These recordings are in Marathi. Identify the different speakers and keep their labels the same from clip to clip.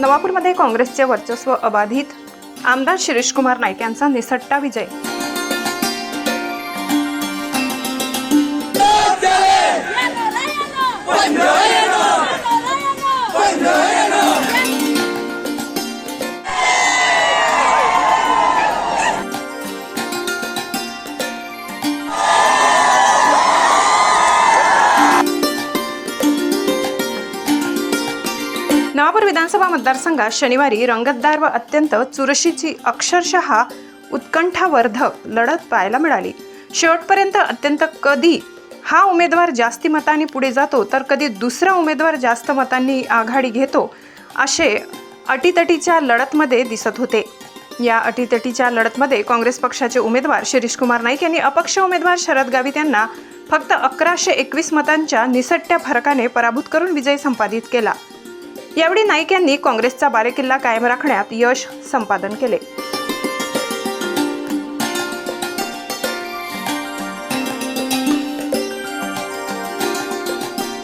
Speaker 1: नवापूरमध्ये काँग्रेसचे वर्चस्व अबाधित. आमदार शिरीष कुमार नाईक यांचा निसट्टा विजय. सोलापूर विधानसभा मतदारसंघात शनिवारी रंगतदार व अत्यंत चुरशीची अक्षरशः उत्कंठावर्धक लढत पाहायला मिळाली. शेवटपर्यंत अत्यंत कधी हा उमेदवार जास्ती मतांनी पुढे जातो तर कधी दुसरा उमेदवार जास्त मतांनी आघाडी घेतो असे अटीतटीच्या लढतमध्ये दिसत होते. या अटीतटीच्या लढतमध्ये काँग्रेस पक्षाचे उमेदवार शिरीष कुमार नाईक यांनी अपक्ष उमेदवार शरद गावित यांना फक्त अकराशे एकवीस मतांच्या निसट्ट्या फरकाने पराभूत करून विजय संपादित केला. यावेळी नाईक यांनी काँग्रेसचा बालेकिल्ला कायम राखण्यात यश संपादन केले.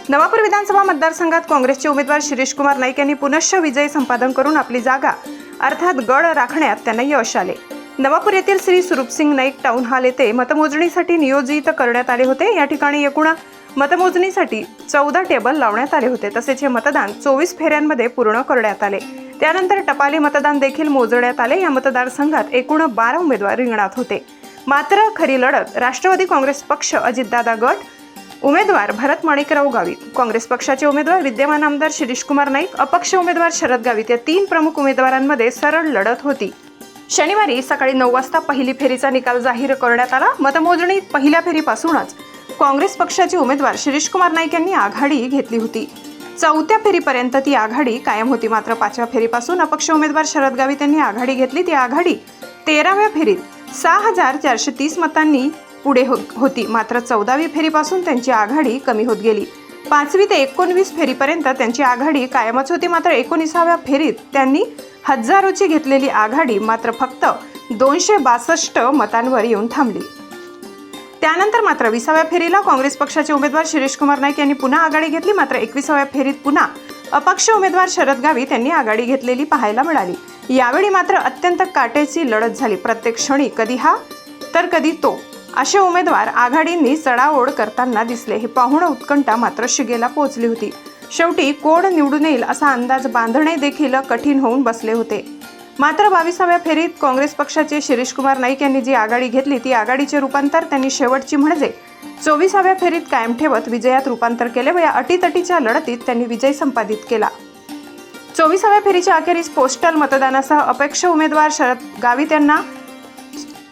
Speaker 1: नवापूर विधानसभा मतदारसंघात काँग्रेसचे उमेदवार शिरीषकुमार नाईक यांनी पुनश्च विजय संपादन करून आपली जागा अर्थात गड राखण्यात त्यांना यश आले. नवापूर येथील श्री सुरूपसिंग नाईक टाऊन हॉल येथे मतमोजणीसाठी नियोजित करण्यात आले होते. या ठिकाणी एकूण मतमोजणीसाठी चौदा टेबल लावण्यात आले होते. तसेच हे मतदान चोवीस फेऱ्यांमध्ये पूर्ण करण्यात आले. त्यानंतर टपाली मतदान देखील मोजण्यात आले. या मतदारसंघात एकूण बारा उमेदवार रिंगणात होते. मात्र खरी लढत राष्ट्रवादी काँग्रेस पक्ष अजितदादा गट उमेदवार भरत माणिकराव गावित काँग्रेस पक्षाचे उमेदवार विद्यमान आमदार शिरीषकुमार नाईक अपक्ष उमेदवार शरद गावित या तीन प्रमुख उमेदवारांमध्ये सरळ लढत होती. शनिवारी सकाळी नऊ वाजता पहिली फेरीचा निकाल जाहीर करण्यात आला. मतमोजणी पहिल्या फेरीपासूनच काँग्रेस पक्षाचे उमेदवार शिरीषकुमार नाईक यांनी आघाडी घेतली होती. चौथ्या फेरीपर्यंत ती आघाडी कायम होती. मात्र पाचव्या फेरीपासून अपक्ष उमेदवार शरद गावित यांनी आघाडी घेतली. ती आघाडी तेराव्या फेरीत सहा हजार चारशे तीस मतांनी पुढे हो- होती. मात्र चौदावी फेरीपासून त्यांची आघाडी कमी होत गेली. पाचवी ते एकोणवीस फेरीपर्यंत त्यांची आघाडी कायमच होती. मात्र एकोणीसाव्या फेरीत त्यांनी हजारोची घेतलेली आघाडी मात्र फक्त दोनशे बासष्ट मतांवर येऊन थांबली. त्यानंतर मात्र विसाव्या फेरीला काँग्रेस पक्षाचे उमेदवार शिरीष कुमार नाईक यांनी पुन्हा आघाडी घेतली. मात्र एकविसाव्या फेरीत पुन्हा अपक्ष उमेदवार शरद गावित यांनी आघाडी घेतलेली पाहायला मिळाली. यावेळी मात्र अत्यंत काटेची लढत झाली. प्रत्येक क्षणी कधी हा तर कधी तो असे उमेदवार आघाडींनी चढाओढ करताना दिसले. हे पाहुण उत्कंठा मात्र शिगेला पोहोचली होती. शेवटी कोण निवडून येईल असा अंदाज बांधणे देखील कठीण होऊन बसले होते. मात्र बावीसाव्या फेरीत काँग्रेस पक्षाचे शिरीष कुमार नाईक यांनी जी आघाडी घेतली ती आघाडीचे रूपांतर त्यांनी शेवटची म्हणजे चोवीसाव्या फेरीत कायम ठेवत विजयात रूपांतर केले व या अटीतटीच्या लढतीत त्यांनी विजय संपादित केला. चोवीसाव्या फेरीच्या अखेरीस पोस्टल मतदानासह अपेक्ष उमेदवार शरद गावित यांना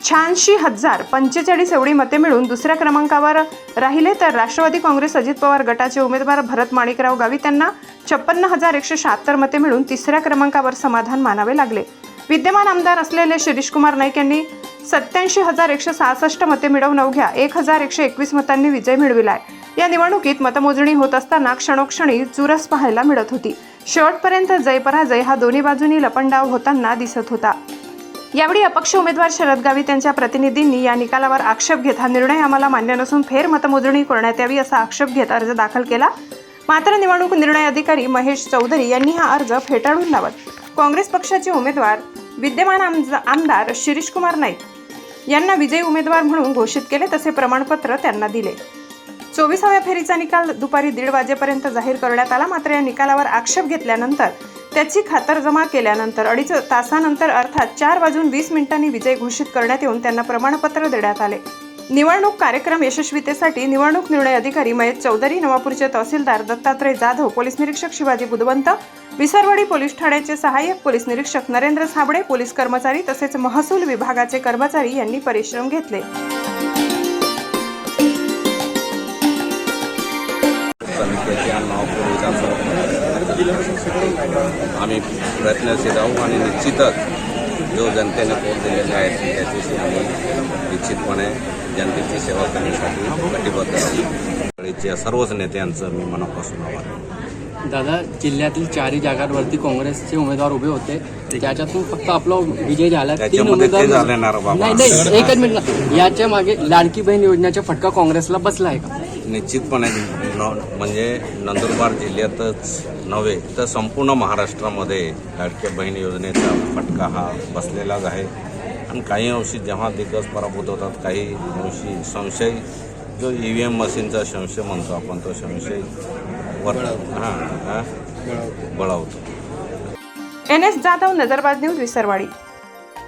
Speaker 1: शहाऐंशी हजार पंचेचाळीस एवढी मते मिळून दुसऱ्या क्रमांकावर राहिले तर राष्ट्रवादी काँग्रेस अजित पवार गटाचे उमेदवार भरत माणिकराव गावित यांना छप्पन्न हजार एकशे शहात्तर मते मिळून तिसऱ्या क्रमांकावर समाधान मानावे लागले. विद्यमान आमदार असलेले शिरीषकुमार नाईक यांनी सत्याऐंशी हजार एकशे सहासष्ट मते मिळवून अवघ्या एक हजार एकशे एकवीस मतांनी विजय मिळविलाय. या निवडणुकीत मतमोजणी होत असताना क्षणोक्षणी चुरस पाहायला मिळत होती. शेवटपर्यंत जय पराजय हा दोन्ही बाजूनी लपंडाव होताना दिसत होता. यावेळी अपक्ष उमेदवार शरद गावित यांच्या प्रतिनिधींनी या निकालावर आक्षेप घेत हा निर्णय आम्हाला मान्य नसून फेर मतमोजणी करण्यात यावी असा आक्षेप घेत अर्ज दाखल केला. मात्र निवडणूक निर्णय अधिकारी महेश चौधरी यांनी हा अर्ज फेटाळून लावत काँग्रेस पक्षाचे उमेदवार विद्यमान आमज- आमदार शिरीषकुमार नाईक यांना विजयी उमेदवार म्हणून घोषित केले तसे प्रमाणपत्र त्यांना दिले. चोवीसाव्या फेरीचा निकाल दुपारी दीड वाजेपर्यंत जाहीर करण्यात आला मात्र या निकालावर आक्षेप घेतल्यानंतर त्याची खातरजमा केल्यानंतर अडीच तासानंतर अर्थात चार वाजून वीस मिनिटांनी विजय घोषित करण्यात येऊन त्यांना प्रमाणपत्र देण्यात आले. निवडणूक कार्यक्रम यशस्वीतेसाठी निवडणूक निर्णय अधिकारी महेश चौधरी नवापूरचे तहसीलदार दत्तात्रय जाधव पोलीस निरीक्षक शिवाजी बुधवंत विसरवाडी पोलीस ठाण्याचे सहाय्यक पोलीस निरीक्षक नरेंद्र साबळे पोलीस कर्मचारी तसेच महसूल विभागाचे कर्मचारी यांनी परिश्रम घेतले.
Speaker 2: आम्ही प्रयत्नशील राहू आणि निश्चितच जो जनतेने पोट दिलेले आहेत त्याच्याशी आम्ही निश्चितपणे जनतेची सेवा करण्यासाठी कटिबद्ध राहू सर्वच नेत्यांचं मी मनापासून आभार.
Speaker 3: दादा जिल्ह्यातील चारही जागांवरती काँग्रेसचे उमेदवार उभे होते त्याच्यातून फक्त आपला विजय झाला तीन
Speaker 2: त्याच्यामध्ये ते झाले ना रे बाबा.
Speaker 3: नाही एकच मिनिट. याच्या मागे लाडकी बहीण योजनेचा फटका काँग्रेसला बसला आहे का
Speaker 2: निश्चितपणे न म्हणजे नंदुरबार जिल्ह्यातच नव्हे तर संपूर्ण महाराष्ट्रामध्ये लाडक्या बहीण योजनेचा फटका हा बसलेलाच आहे. आणि काही अंशी जेव्हा दिग्गज पराभूत होतात काही अंशी संशय जो ई व्ही एम मशीनचा संशय म्हणतो आपण तो संशय वर हां हां बळावतो.
Speaker 1: N S Jadhav Nazarbaz news Visarwadi.